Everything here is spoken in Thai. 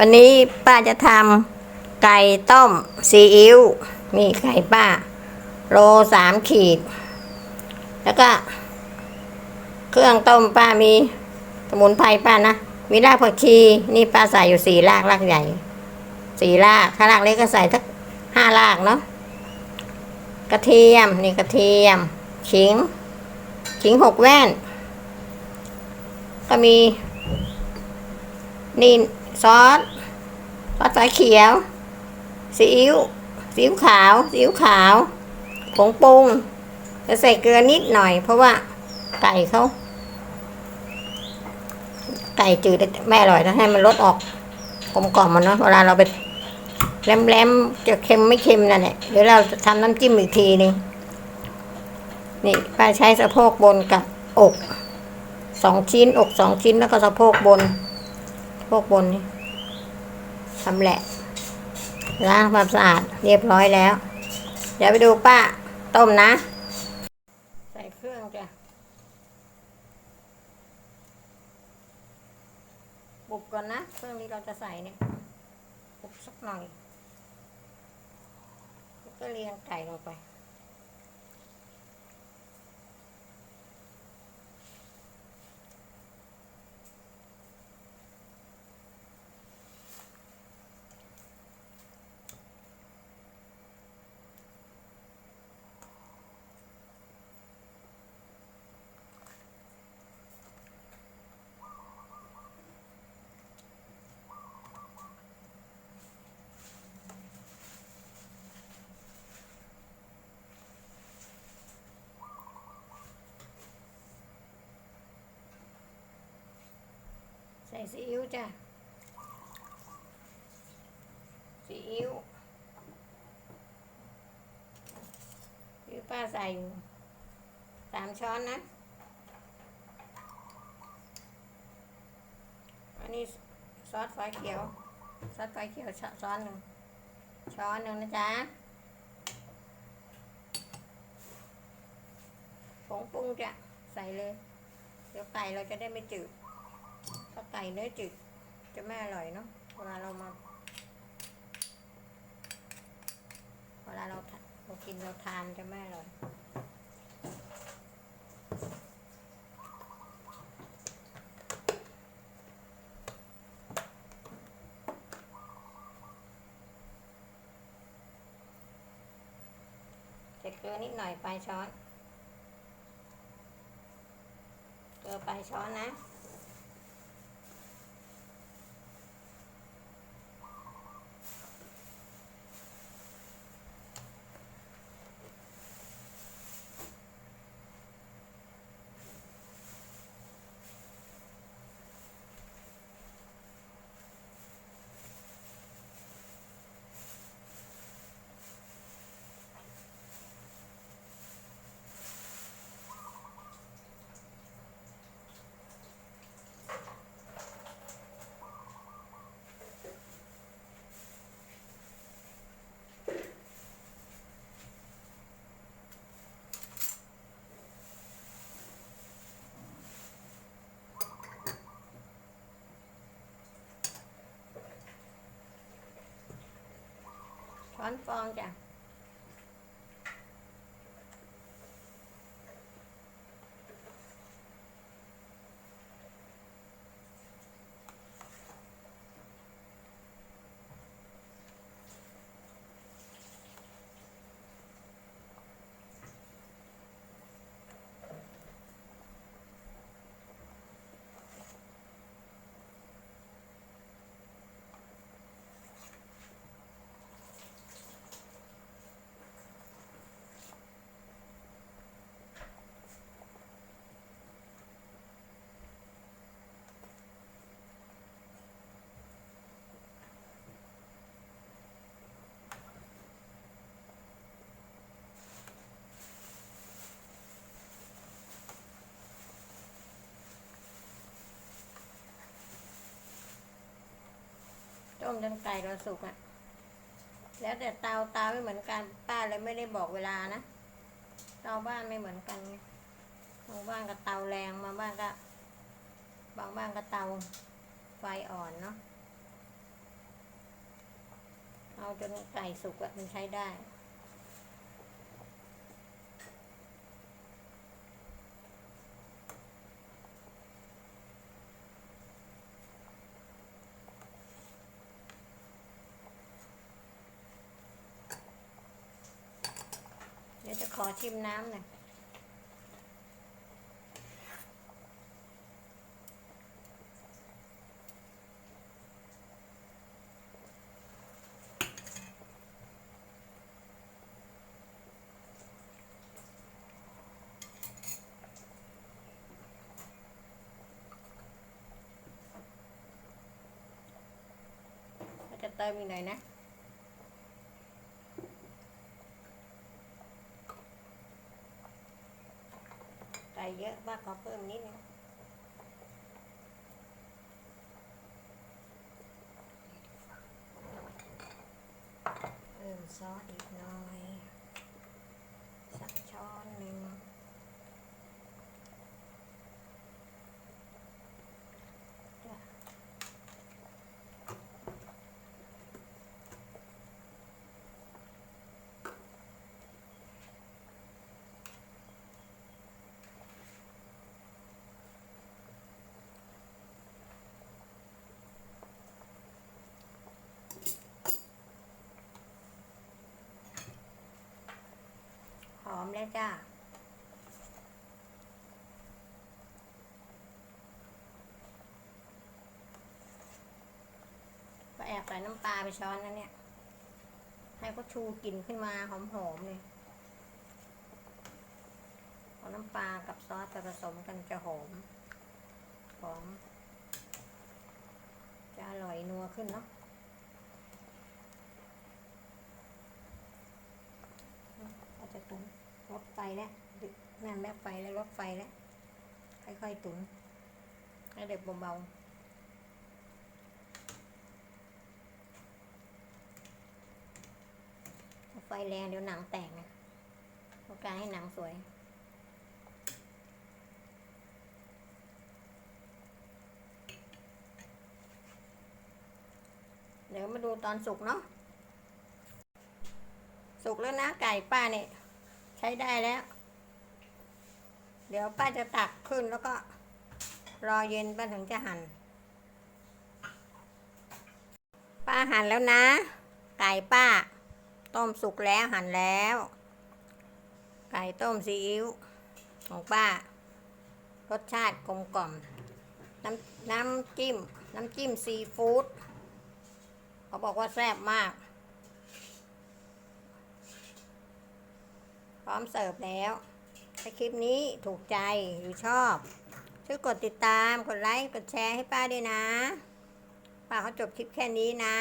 วันนี้ป้าจะทำไก่ต้มซีอิ๊วนี่ไก่ป้า โลสามขีด แล้วก็ เครื่องต้มป้ามีสมุนไพรป้านะ มีรากผักชี นี่ป้าใส่อยู่สี่รากรากใหญ่สี่รากถ้ารากเล็กก็ใส่สักห้ารากเนาะกระเทียม นี่กระเทียม ขิง ขิงหกแว่น ก็มี นี่ ซอสซอสสายเขียว ซีอิ๊ว ซีอิ๊วขาว ซีอิ๊วขาว ผงปรุง จะใส่เกลือนิดหน่อย เพราะว่าไก่เขา ไก่จืดแม่อร่อยต้องให้มันลดออกกลมกล่อมมันเนาะ เวลาเราไปแรมๆจะเค็มไม่เค็มนั่นแหละ เดี๋ยวเราจะทำน้ำจิ้มอีกทีนึงนี่ป้าใช้สะโพกบนกับอกสองชิ้นอกสองชิ้นแล้วก็สะโพกบน สะโพกบนนี่ทำแหละล้างความสะอาดเรียบร้อยแล้ว เดี๋ยวไปดูป้าต้มนะ ใส่เครื่องจ้ะบุบก่อนนะ เครื่องที่เราจะใส่เนี่ยบุบสักหน่อยแล้วก็เรียงไก่ลงไป ส่ซีอิ๊วจ้ะซีอิ๊วซีอิ๊วป้าใส่อยู่สามช้อนนะ อันนี้ซอสฝอยเขียว ซอสฝอยเขียวช้อนหนึ่งช้อนหนึ่งนะจ๊ะผงปรุงจ้ะใส่เลย เดี๋ยวไก่เราจะได้ไม่จืด ถ้าไก่เนื้อจืดจะไม่อร่อยเนาะเวลาเรามาเวลาเราเรากินเราทานจะไม่อร่อยใส่เกลือนิดหน่อยปลายช้อน เกลือปลายช้อนนะ ช้อน ต้มจนไก่เราสุกอะแล้วแต่เตาเตาไม่เหมือนกันป้าเลยไม่ได้บอกเวลานะเตาบ้านไม่เหมือนกันบางบ้านก็เตาแรงมาบ้านก็ บางบ้านก็เตาไฟอ่อนเนาะเอาจนไก่สุกอะมันใช้ได้ จะขอชิมน้ำหน่อยจะเติมอีกหน่อยนะ เยอะมากขอเพิ่มนิดนึงเพิ่มซอสอีกหน่อย สักช้อนหนึ่งจ้ะหอม แล้วจ้าก็แอบใส่น้ำปลาไปช้อนนั้นเนี่ย ให้เขาชูกลิ่นขึ้นมาหอมๆเลยพอน้ำปลากับซอสจะผสมกันจะหอมหอมจะอร่อยนัวขึ้นเนาะเราจะตุ๋นลดไฟ แล้วนั่นแล้วไฟแล้วลดไฟแล้วค่อยๆตุ๋นให้เด็กเบาๆถ้าไฟแรงเดี๋ยวหนังแตกนะต้องการให้หนังสวย เดี๋ยวมาดูตอนสุกเนาะ สุกแล้วนะไก่ป้าเนี่ย ใช้ได้แล้ว เดี๋ยวป้าจะตักขึ้นแล้วก็ รอเย็นป้าถึงจะหั่น ป้าหั่นแล้วนะ ไก่ป้า ต้มสุกแล้วหั่นแล้ว ไก่ต้มซีอิ๊วของป้า รสชาติกลมกล่อม น้ำน้ำจิ้ม น้ำจิ้มซีฟู้ดเขาบอกว่าแซ่บมาก ร้อมเสิร์ฟแล้ว ถ้าคลิปนี้ถูกใจหรือชอบ ช่วยกดติดตาม กดไลค์ กดแชร์ให้ป้าด้วยนะ ป้าเขาจบคลิปแค่นี้นะ